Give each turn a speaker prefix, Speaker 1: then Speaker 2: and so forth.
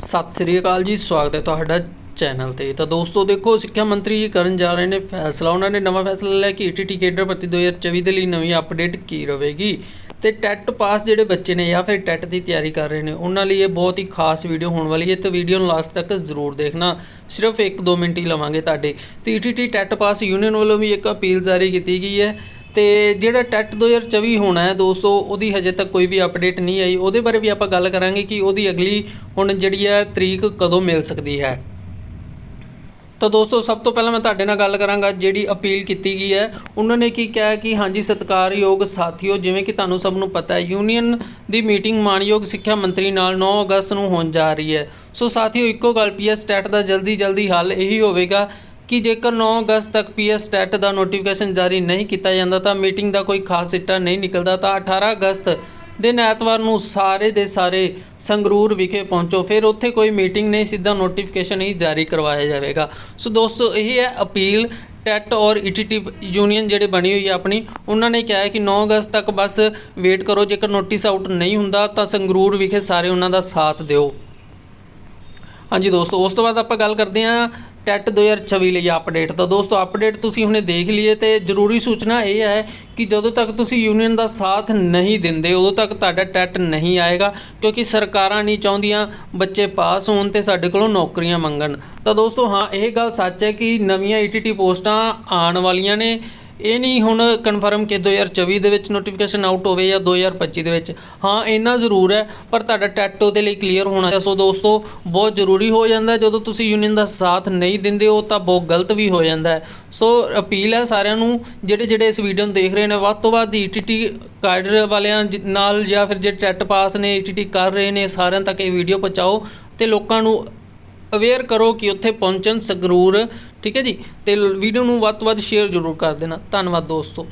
Speaker 1: ਸਤਿ ਸ੍ਰੀ ਅਕਾਲ ਜੀ, ਸਵਾਗਤ ਹੈ ਤੁਹਾਡਾ ਚੈਨਲ ਤੇ। ਤਾਂ ਦੋਸਤੋ, ਦੇਖੋ, ਸਿੱਖਿਆ ਮੰਤਰੀ ਜੀ ਕਰਨ ਜਾ ਰਹੇ ਨੇ ਫੈਸਲਾ। ਉਹਨਾਂ ਨੇ ਨਵਾਂ ਫੈਸਲਾ ਲਿਆ ਕਿ ਈਟੀਟੀ ਕੇਡਰ ਭਰਤੀ 2024 ਦੇ ਲਈ ਨਵੀਂ ਅਪਡੇਟ ਕੀ ਰਹੇਗੀ ਤੇ ਟੈਟ ਪਾਸ ਜਿਹੜੇ ਬੱਚੇ ਨੇ ਜਾਂ ਫਿਰ ਟੈਟ ਦੀ ਤਿਆਰੀ ਕਰ ਰਹੇ ਨੇ, ਉਹਨਾਂ ਲਈ ਇਹ ਬਹੁਤ ਹੀ ਖਾਸ ਵੀਡੀਓ ਹੋਣ ਵਾਲੀ ਹੈ। ਤੇ ਵੀਡੀਓ ਨੂੰ ਲਾਸਟ ਤੱਕ ਜ਼ਰੂਰ ਦੇਖਣਾ। ਸਿਰਫ 1-2 ਮਿੰਟ ਹੀ ਲਵਾਂਗੇ ਤੁਹਾਡੇ। ਤੇ ਈਟੀਟੀ ਟੈਟ ਪਾਸ ਯੂਨੀਅਨ ਵੱਲੋਂ ਵੀ ਇੱਕ ਅਪੀਲ ਜਾਰੀ ਕੀਤੀ ਗਈ ਹੈ ਤੇ ਜਿਹੜਾ ਟੈਟ 2024 ਹੋਣਾ ਹੈ ਦੋਸਤੋ, ਉਹਦੀ ਹਜੇ ਤੱਕ ਕੋਈ ਵੀ ਅਪਡੇਟ ਨਹੀਂ ਆਈ। ਉਹਦੇ ਬਾਰੇ ਵੀ ਆਪਾਂ ਗੱਲ ਕਰਾਂਗੇ ਕਿ ਉਹਦੀ ਅਗਲੀ ਹੁਣ ਜਿਹੜੀ ਹੈ ਤਰੀਕ ਕਦੋਂ ਮਿਲ ਸਕਦੀ ਹੈ। ਤਾਂ ਦੋਸਤੋ, ਸਭ ਤੋਂ ਪਹਿਲਾਂ ਮੈਂ ਤੁਹਾਡੇ ਨਾਲ ਗੱਲ ਕਰਾਂਗਾ ਜਿਹੜੀ ਅਪੀਲ ਕੀਤੀ ਗਈ ਹੈ। ਉਹਨਾਂ ਨੇ ਕੀ ਕਿਹਾ ਕਿ ਹਾਂਜੀ, ਸਤਿਕਾਰਯੋਗ ਸਾਥੀਓ, ਜਿਵੇਂ ਕਿ ਤੁਹਾਨੂੰ ਸਭ ਨੂੰ ਪਤਾ ਹੈ ਯੂਨੀਅਨ ਦੀ ਮੀਟਿੰਗ ਮਾਨਯੋਗ ਸਿੱਖਿਆ ਮੰਤਰੀ ਨਾਲ 9 ਅਗਸਤ ਨੂੰ ਹੋਣ ਜਾ ਰਹੀ ਹੈ। ਸੋ ਸਾਥੀਓ, ਇੱਕੋ ਗੱਲ ਪੀਐਸ ਸਟੈਟ ਦਾ ਜਲਦੀ ਜਲਦੀ ਹੱਲ ਇਹੀ ਹੋਵੇਗਾ ਕਿ ਜੇਕਰ 9 ਅਗਸਤ ਤੱਕ ਪੀਐਸ ਸਟੈਟ ਦਾ ਨੋਟੀਫਿਕੇਸ਼ਨ ਜਾਰੀ ਨਹੀਂ ਕੀਤਾ ਜਾਂਦਾ ਤਾਂ ਮੀਟਿੰਗ ਦਾ ਕੋਈ ਖਾਸ ਸਿੱਟਾ ਨਹੀਂ ਨਿਕਲਦਾ। ਤਾਂ 18 ਅਗਸਤ ਦਿਨ ਐਤਵਾਰ ਨੂੰ ਸਾਰੇ ਦੇ ਸਾਰੇ ਸੰਗਰੂਰ ਵਿਖੇ ਪਹੁੰਚੋ। ਫਿਰ ਉੱਥੇ ਕੋਈ ਮੀਟਿੰਗ ਨਹੀਂ, ਸਿੱਧਾ ਨੋਟੀਫਿਕੇਸ਼ਨ ਹੀ ਜਾਰੀ ਕਰਵਾਇਆ ਜਾਵੇਗਾ। ਸੋ ਦੋਸਤੋ, ਇਹ ਹੈ ਅਪੀਲ ਟੈਟ ਔਰ ਈਟੀਟੀ ਯੂਨੀਅਨ ਜਿਹੜੇ ਬਣੀ ਹੋਈ ਹੈ ਆਪਣੀ, ਉਹਨਾਂ ਨੇ ਕਿਹਾ ਹੈ ਕਿ 9 ਅਗਸਤ ਤੱਕ ਬਸ ਵੇਟ ਕਰੋ, ਜੇਕਰ ਨੋਟਿਸ ਆਊਟ ਨਹੀਂ ਹੁੰਦਾ ਤਾਂ ਸੰਗਰੂਰ ਵਿਖੇ ਸਾਰੇ ਉਹਨਾਂ ਦਾ ਸਾਥ ਦਿਓ। ਹਾਂਜੀ ਦੋਸਤੋ, ਉਸ ਤੋਂ ਬਾਅਦ ਆਪਾਂ ਗੱਲ ਕਰਦੇ ਹਾਂ ਟੈਟ 2024 ਲਈ ਅਪਡੇਟ ਤਾਂ ਦੋਸਤੋ ਅਪਡੇਟ ਤੁਸੀਂ ਹੁਣੇ ਦੇਖ ਲਈਏ ਤੇ ਜ਼ਰੂਰੀ ਸੂਚਨਾ ਇਹ ਹੈ ਕਿ ਜਦੋਂ ਤੱਕ ਤੁਸੀਂ ਯੂਨੀਅਨ ਦਾ ਸਾਥ ਨਹੀਂ ਦਿੰਦੇ, ਉਦੋਂ ਤੱਕ ਤੁਹਾਡਾ ਟੈਟ ਨਹੀਂ ਆਏਗਾ, ਕਿਉਂਕਿ ਸਰਕਾਰਾਂ ਨਹੀਂ ਚਾਹੁੰਦੀਆਂ ਬੱਚੇ ਪਾਸ ਹੋਣ ਤੇ ਸਾਡੇ ਕੋਲੋਂ ਨੌਕਰੀਆਂ ਮੰਗਣ। ਤਾਂ ਦੋਸਤੋ ਹਾਂ, ਇਹ ਗੱਲ ਸੱਚ ਹੈ ਕਿ ਨਵੀਆਂ ਈਟੀਟੀ ਪੋਸਟਾਂ ਆਉਣ ਵਾਲੀਆਂ ਨੇ ਇਹ ਨਹੀਂ ਹੁਣ ਕਨਫਰਮ ਕਿ 2024 ਦੇ ਵਿੱਚ ਨੋਟੀਫਿਕੇਸ਼ਨ ਆਊਟ ਹੋਵੇ ਜਾਂ 2025 ਦੇ ਵਿੱਚ। ਹਾਂ, ਇੰਨਾ ਜ਼ਰੂਰ ਹੈ, ਪਰ ਤੁਹਾਡਾ ਟੈਟ ਉਹਦੇ ਲਈ ਕਲੀਅਰ ਹੋਣਾ ਸੋ ਦੋਸਤੋ, ਬਹੁਤ ਜ਼ਰੂਰੀ ਹੋ ਜਾਂਦਾ ਜਦੋਂ ਤੁਸੀਂ ਯੂਨੀਅਨ ਦਾ ਸਾਥ ਨਹੀਂ ਦਿੰਦੇ ਹੋ, ਤਾਂ ਬਹੁਤ ਗਲਤ ਵੀ ਹੋ ਜਾਂਦਾ ਹੈ। ਸੋ ਅਪੀਲ ਹੈ ਸਾਰਿਆਂ ਨੂੰ, ਜਿਹੜੇ ਜਿਹੜੇ ਇਸ ਵੀਡੀਓ ਨੂੰ ਦੇਖ ਰਹੇ ਨੇ, ਵੱਧ ਤੋਂ ਵੱਧ ਈਟੀਟੀ ਕਾਡਰ ਵਾਲਿਆਂ ਨਾਲ ਜਾਂ ਫਿਰ ਜੇ ਟੈਟ ਪਾਸ ਨੇ ਈਟੀਟੀ ਕਰ ਰਹੇ ਨੇ, ਸਾਰਿਆਂ ਤੱਕ ਇਹ ਵੀਡੀਓ ਪਹੁੰਚਾਓ ਤੇ ਲੋਕਾਂ ਨੂੰ ਅਵੇਅਰ ਕਰੋ ਕਿ ਉੱਥੇ ਪਹੁੰਚਣ ਸੰਗਰੂਰ ਠੀਕ ਹੈ ਜੀ? ਤੇ ਵੀਡੀਓ ਨੂੰ ਵੱਧ ਤੋਂ ਵੱਧ ਸ਼ੇਅਰ ਜ਼ਰੂਰ ਕਰ ਦੇਣਾ। ਧੰਨਵਾਦ ਦੋਸਤੋ।